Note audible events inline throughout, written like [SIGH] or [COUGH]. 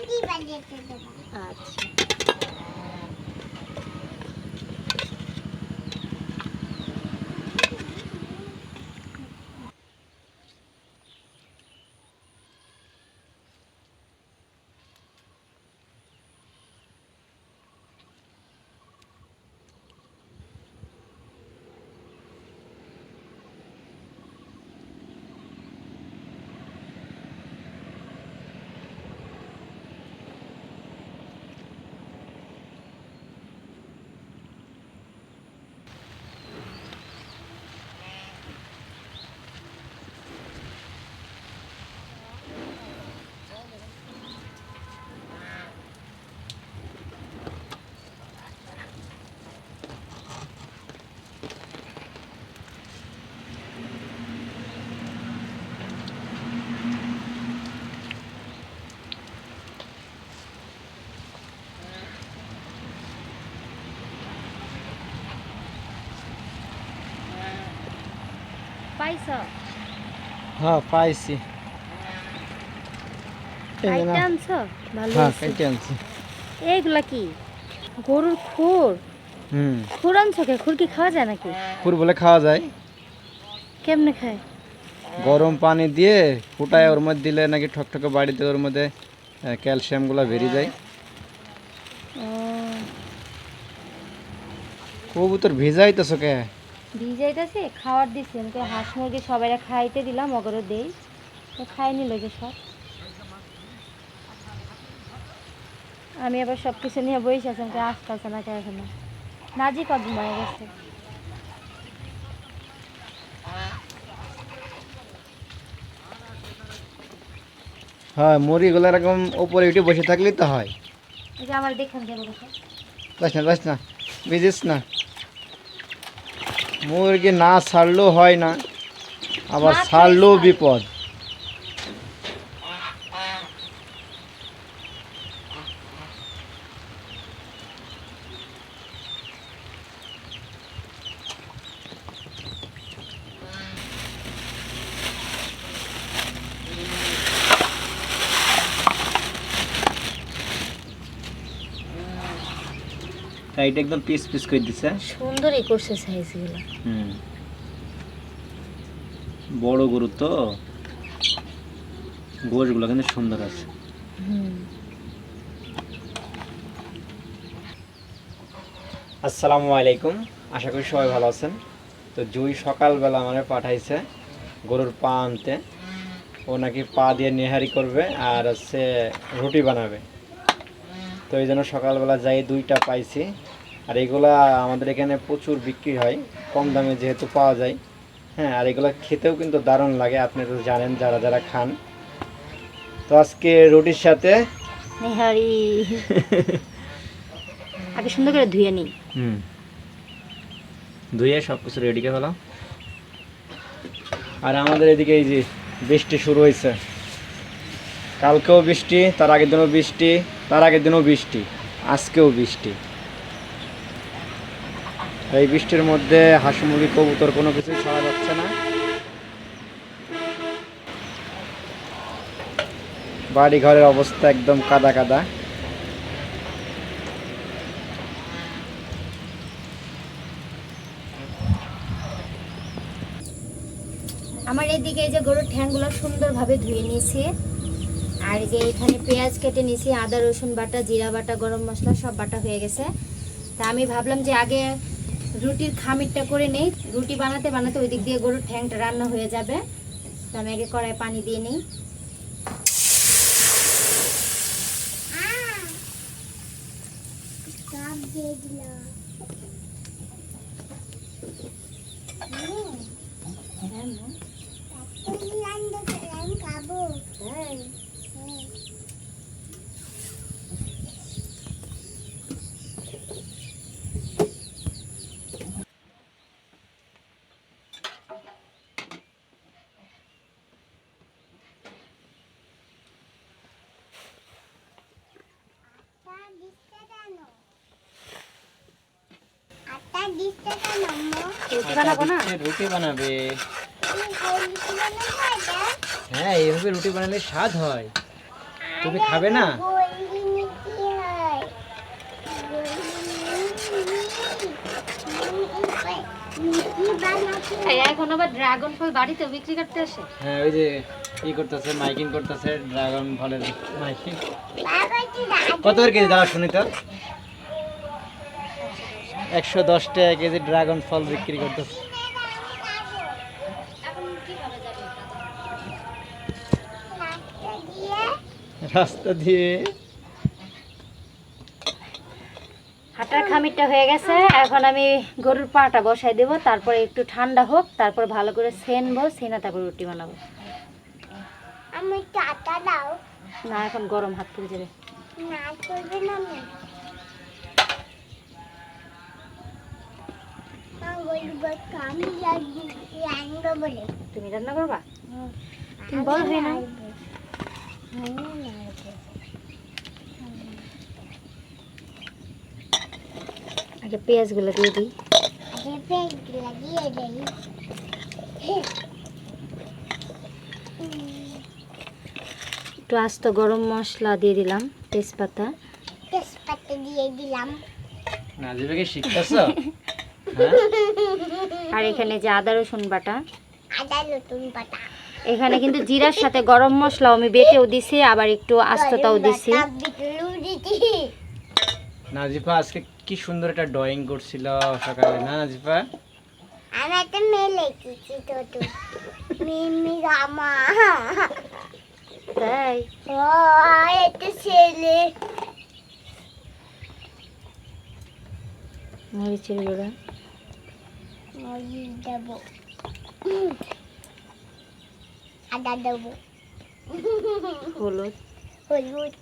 মাটি বানিয়ে দেবো আচ্ছা পাইছ হ্যাঁ পাইছি এই যে না। কাইটা আনছ ভালো হ্যাঁ হয়েছে। কেটে আনছি এইগুলা কি গরুর খুর হুম খুর আনছ কে খুর কি খাওয়া যায় নাকি ফুর বলে খাওয়া যায় কেমনে খায় গরম পানি দিয়ে ফুটায় ওর মধ্যে দিলে নাকি ঠকঠকে বাড়িতে ওর মধ্যে ক্যালসিয়ামগুলো বেরিয়ে যায় ও কবুতর ভিজাই তো কে ভিজাইতেছে খাওয়ার দিছি। আমাকে হাঁস মুরগি সবাই খাইতে দিলাম অগরও দেই। তো খাই নিল যে সব। আমি আবার সব কিছু নিয়ে বসে আছি আমাকে আসতেছে না কে এখনও। নাজি কত ঘুমায় গেছে। হ্যাঁ মুরগিগুলো এরকম উপরে উঠে বসে থাকলেই তো হয়। এই যে আমার দেখেন দেবো না যাস না না। মুরগি না ছাড়লেও হয় না আবার ছাড়লেও বিপদ। এটা একদম পিস পিস করে দিছে। সুন্দরই করছে সাইজগুলো হুম। বড় গরু তো। গোশগুলো কিন্তু সুন্দর আছে। হুম। আসসালামু আলাইকুম। আশা করি সবাই ভালো আছেন। তো জুই সকালবেলা আমাদের পাঠাইছে গরুর পা আনতে। ও নাকি পা দিয়ে নেহারি করবে আর হচ্ছে রুটি বানাবে। তো এই জন্য সকালবেলা যাই দুইটা পাইছি। আর এগুলা আমাদের এখানে প্রচুর বিক্রি হয় কম দামে যেহেতু পাওয়া যায়। হ্যাঁ আর এগুলো খেতেও কিন্তু দারুণ লাগে আপনি তো জানেন যারা যারা খান। তো আজকে রুটির সাথে নেহারি। আগে সুন্দর করে ধুয়ে নিই। হুম। ধুয়ে সব কিছু রেডি করে আর আমাদের এদিকে এই যে বৃষ্টি শুরু হয়েছে। কালকেও বৃষ্টি, তার আগের দিনও বৃষ্টি, তার আগের দিনও বৃষ্টি, আজকেও বৃষ্টি। এই বৃষ্টির মধ্যে হাঁস, মুরগি, কবুতর কোনো কিছুই ছাড়া যাচ্ছে না। বাড়ি ঘরের অবস্থা একদম কাদা কাদা। আমার এদিকে এই যে গরুর ঠ্যাংগুলো সুন্দরভাবে ধুয়ে নিয়েছি। আর যে এখানে পেঁয়াজ কেটে নিয়েছি আদা রসুন বাটা জিরা বাটা গরম মশলা সব বাটা হয়ে গেছে। তা আমি ভাবলাম যে আগে রুটির খামিরটা করে নেই রুটি বানাতে বানাতে ওই দিক দিয়ে গরুর ঠ্যাংটা রান্না হয়ে যাবে। তো আমি আগে কড়াই পানি দিয়ে নিই। সব আচ্ছা, হ্যাঁ এইভাবে রুটি বানালে স্বাদ হয়। তুমি খাবে না? এখন আবার ড্রাগন ফল বাড়িতে বিক্রি করতে আসে? হ্যাঁ ওই যে কি করতেছে মাইকিং করতেছে ড্রাগন ফলের মাইকিং। কত করে কেজি দাও শুনি তো? একশো দশ টাকা কেজি ড্রাগন ফল বিক্রি করতেছে রাস্তা দিয়ে। রাস্তা দিয়ে খামিরটা হয়ে গেছে। এখন আমি গরুর পাটা বসাই দেবো। তারপরে একটু ঠান্ডা হোক তারপর ভালো করে সেনবো সেনে তারপর রুটি বানাবো। আমি দাও। না এখন গরম হাত পুড়ে যাবে। তুমি রান্না করবা? তুমি বল হয়ে না আগে পেঁয়াজগুলো দিয়ে দিই লাগিয়ে দেই। একটু আস্ত গরম মশলা দিয়ে দিলাম। তেজপাতা। তেজপাতা দিয়ে দিলাম। নাজিবাকে শিখতেছ? হ্যাঁ? আর এখানে যে আদা রসুন বাটা। আদা নতুন পাতা এখানে কিন্তু জিরার সাথে গরম মশলাও আমি বেটেও দিছি আবার একটু আস্ততাও দিছি। নাজিফা আজকে কি সুন্দর একটা ড্রয়িং করছিল সকালে না নাজিফা? আমি একটা মেয়ে লিখেছি তো তো মিমি রামা। তাই ও একটা ছেলে মরিচের গুঁড়া মরিচ দেবো আদা দেবো হলুদ। হলুদ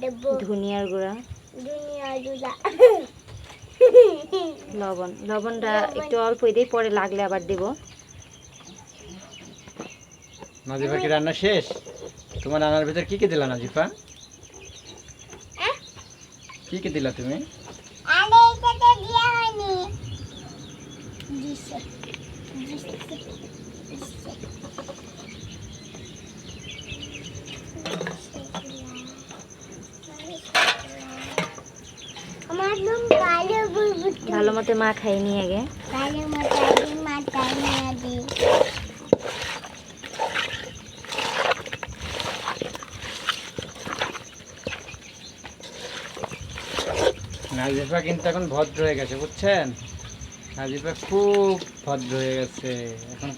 দেবো ধনিয়ার গুঁড়া। লবণ। লবণটা একটু অল্প দিই পরে লাগলে আবার দেব। কি রান্না শেষ? তোমার রান্নার ভিতর কি কি দিলা নাজিফা কি কি দিলা তুমি? আরে এটাতে দেওয়া হয়নি। দিছে। দিছে। দিছে। আমার নাম কালো বুলবুল ভালো মতো মা খাই নিয়ে আগে কালো মাথায় মাথায় নিয়ে দিই নাজিফা কিন্তু এখন ভদ্র হয়ে গেছে বুঝছেন? নাজিফা খুব ভদ্র হয়ে গেছে। এখন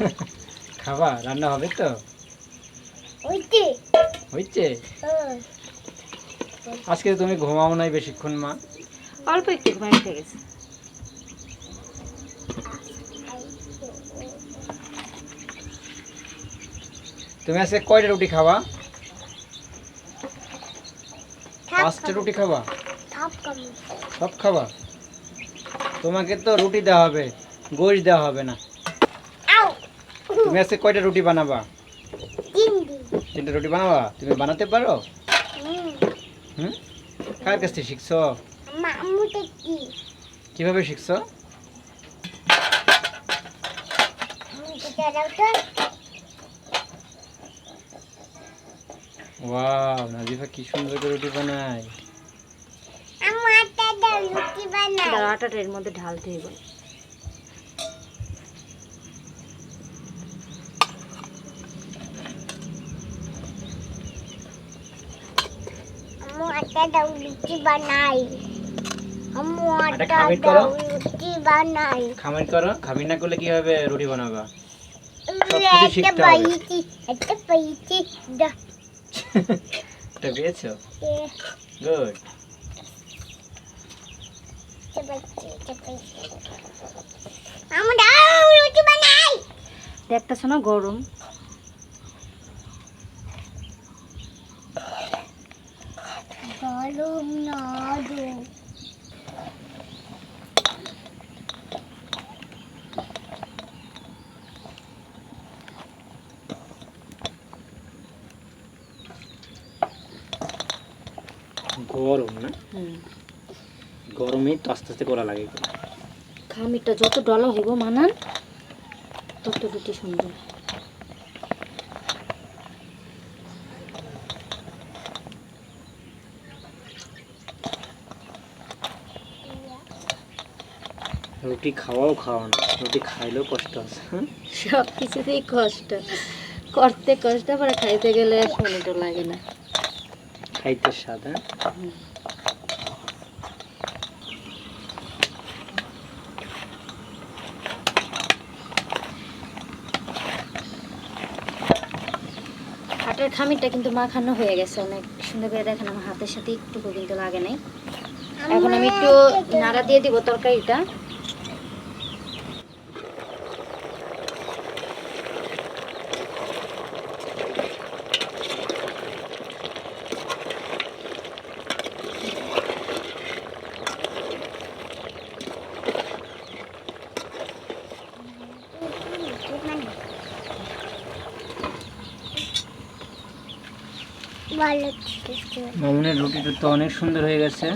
[LAUGHS] খাবা রান্না হবে তো? হয়েছে আজকে তুমি ঘুমাও নাই বেশিক্ষণ মা। অল্প একটু ঘুমাই উঠে গেছে। তুমি আজকে কয়টা রুটি খাবা? পাঁচটা রুটি খাবা? সব খাবা? তোমাকে তো রুটি দেওয়া হবে গোশ দেওয়া হবে না। তুমি আজকে কয়টা রুটি বানাবা? তিন তিনটা রুটি বানাবা? তুমি বানাতে পারো? হুম। কার কাছ থেকে শিখছো? কীভাবে শিখছো মামুতে দাও তো ওয়াও নাজিফা কি সুন্দর করে রুটি বানায়। আমার দাদা লুচি বানায়। দাঁড়াও, আটাটা এর মধ্যে ঢালতে হবে। আমার দাদা লুচি বানাই আমার একটা খামির দাদা করো। বানাই খামির করো। খামির না করলে কীভাবে রুটি বানাবা? কিছু শিখতে হবে। পাইছি একটা পাইছি দা এটা পেয়েছ? গুড একটা শোনো গরম। গরম না দো গরম না তো আস্তে আস্তে করা লাগে খামিরটা যত ডলা হইব মানান তত রুটি সুন্দর। রুটি খাওয়াও খাওয়ানো রুটি খাইলেও কষ্ট আছে। হ্যাঁ? সব কিছুতেই কষ্ট। করতে কষ্ট পরে খাইতে গেলে এক মিনিটও লাগে না। খাইতে স্বাদ হ্যাঁ? হাটের খামিরটা কিন্তু মাখানো হয়ে গেছে। অনেক সুন্দর করে দেখেন আমার হাতের সাথে একটুকু কিন্তু লাগে নাই। এখন আমি একটু নাড়া দিয়ে দিব তরকারিটা বলো মামুনের রুটি তো অনেক সুন্দর হয়ে গেছে।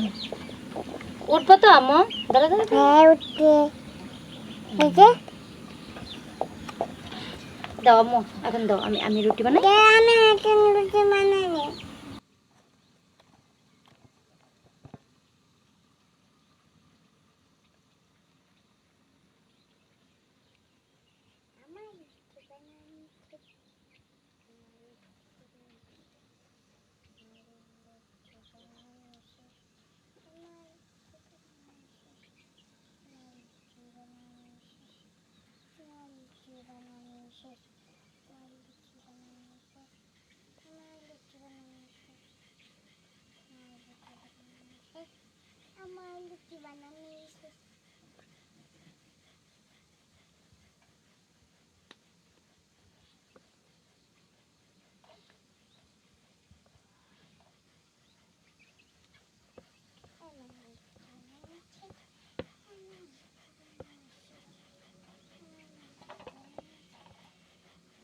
উঠবো তো আম্মু? দাদা দাদা। হ্যাঁ উঠবে এই যে। দাও আম্মু এখন দাও। আমি আমি রুটি বানাই। আমি এখন রুটি বানাবো আমার লুচি বানানো শেষ।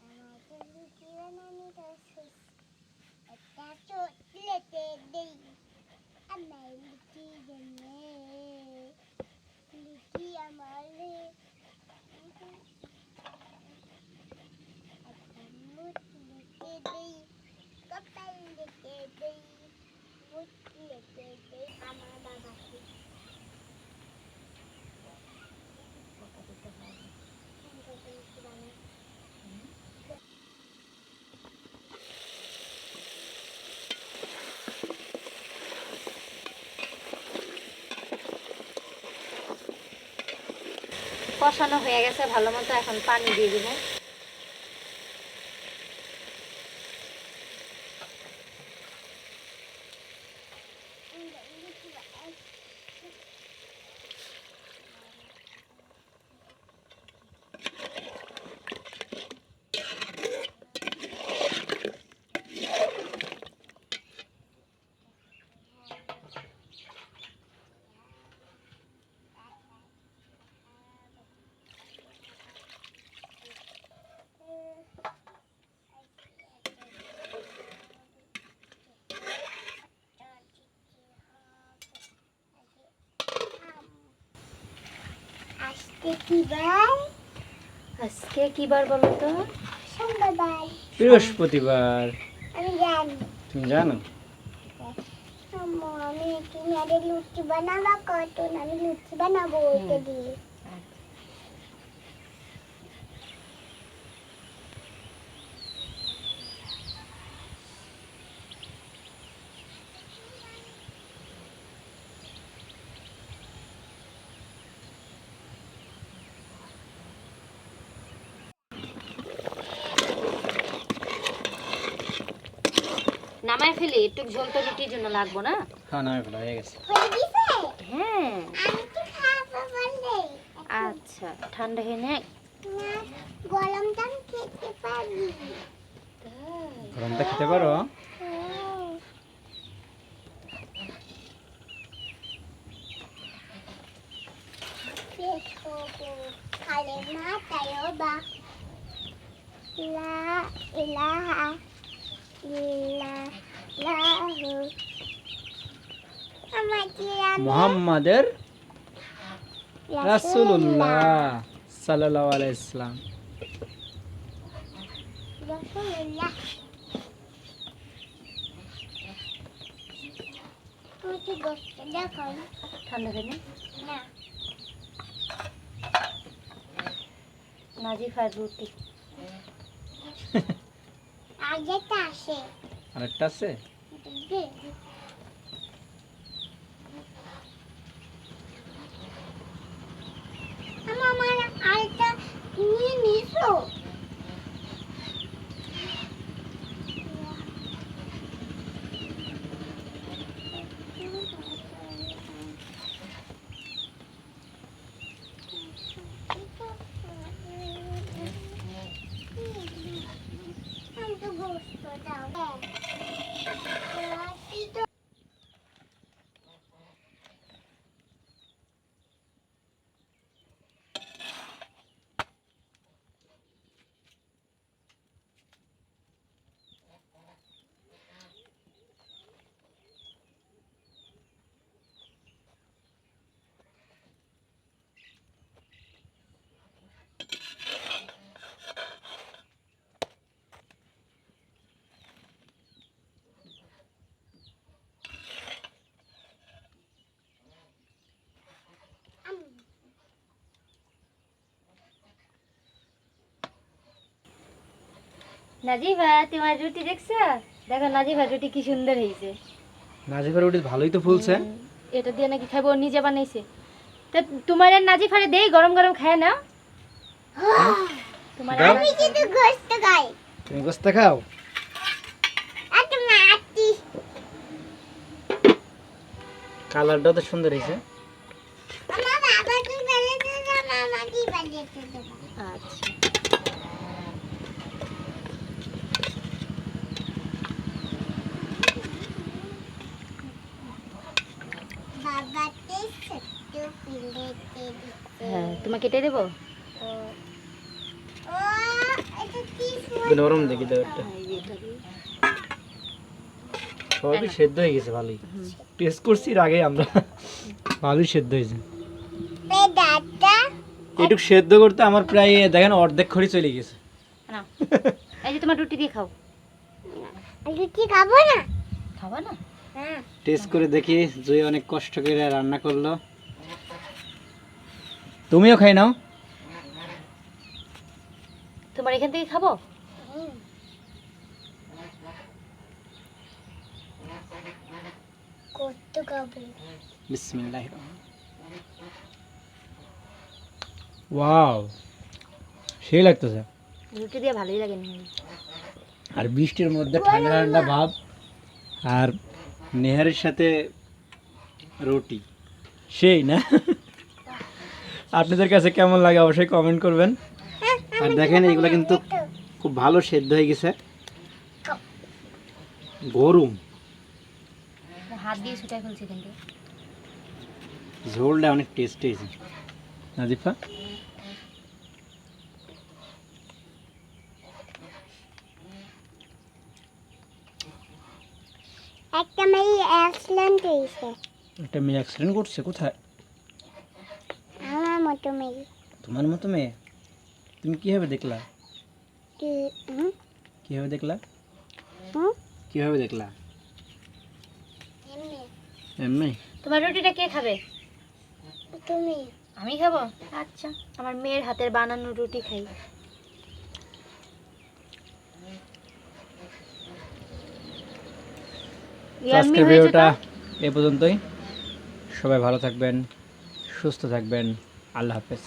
আমাদের লুচি বানানোটা শেষ। একটা চকলেটে দেই আমার লুচি জন্যে লুচি আমার একটা মুঠ লিখে দেই কপাল লিখে দেই মুঠ লিখে দেই আমার বাবাকে কষানো হয়ে গেছে ভালো মতো এখন পানি দিয়ে দিব আজকে কি বার? আজকে কি বার বলো তো? সোমবার। বৃহস্পতিবার। আমি জানি। তুমি জানো? আমি লুচি বানাবো কত আমি লুচি বানাবো ওইটা দিয়ে। ফেলি একটু ঝোল তো রুটির জন্য লাগবো না হ্যাঁ না এগুলো হয়ে গেছে হ্যাঁ আচ্ছা ঠান্ডা হয়ে নে গরম দাম খেতে পারি গরমটা খেতে পারো হ্যাঁ। Pescoço, yoba. La ilaha illallahu. মোহাম্মদের রাসূলুল্লাহ সাল্লাল্লাহু আলাইহি ইসলাম রাসূলুল্লাহ তুমি কি গোস্ত দেখো ঠান্ডা না? নাজিফার রুটি। আগেটা আসে। আরেকটা আছে আমার আমার আরেকটা নিয়ে নিছো আমি তো গোস্ত দাও নাজিফা তোমার রুটি দেখছ? দেখো নাজিফার রুটি কি সুন্দর হয়েছে। নাজিফার রুটি ভালোই তো ফুলছে। এটা দিয়ে নাকি খাব নিজে বানাইছে। তা তোমার আর নাজিফারে দেই গরম গরম খায় না তোমার আমি কিন্তু গোস্ত খাই। তুমি গোস্ত খাও? কালারটাও তো সুন্দর হয়েছে। আচ্ছা। হ্যাঁ তোমাকে কেটে দেবো? ও এটা কি নরম দেখি দাও একটা। সবই সেদ্ধ হয়ে গেছে ভালোই। টেস্ট করছি এর আগে আমরা। ভালোই সেদ্ধ হয়েছে। এটুক সেদ্ধ করতে আমার প্রায় দেখেন অর্ধেক খড়ি চলে গেছে। এই যে তোমার রুটি দিয়ে খাও। লুচি খাব না? খাবা না? হ্যাঁ। টেস্ট করে দেখি জয় অনেক কষ্ট করে রান্না করল। তুমিও খাই নাও। তোমার এখান থেকে খাব? বিসমিল্লাহ ওয়াও সেই লাগতেছে। রুটি দিয়ে ভালোই লাগে আর বৃষ্টির মধ্যে ঠান্ডা ঠান্ডা ভাব আর নেহারের সাথে রুটি। সেই না? আপনাদের কাছে কেমন লাগে অবশ্যই কমেন্ট করবেন। আর দেখেন এগুলো কিন্তু খুব ভালো সেদ্ধ হয়ে গেছে। গরম। হাত দিয়ে ফেলছি কিন্তু। ঝোলটা অনেক টেস্ট হয়েছে। নাজিফা? একটা মেয়ে অ্যাক্সিডেন্ট হয়েছে। একটা মেয়ে অ্যাক্সিডেন্ট করছে কোথায়? মতো মেয়ে। তোমার মতো মেয়ে? তুমি কীভাবে দেখলা? কীভাবে দেখলা? হুম? কীভাবে দেখলা। এমনি। তোমার রুটিটা কে খাবে? তুমি। আমি খাব? আচ্ছা। আমার মেয়ের হাতের বানানো রুটি খাই। আজকের ভিডিওটা এ পর্যন্তই। সবাই ভালো থাকবেন সুস্থ থাকবেন। আল্লাহ হাফেজ।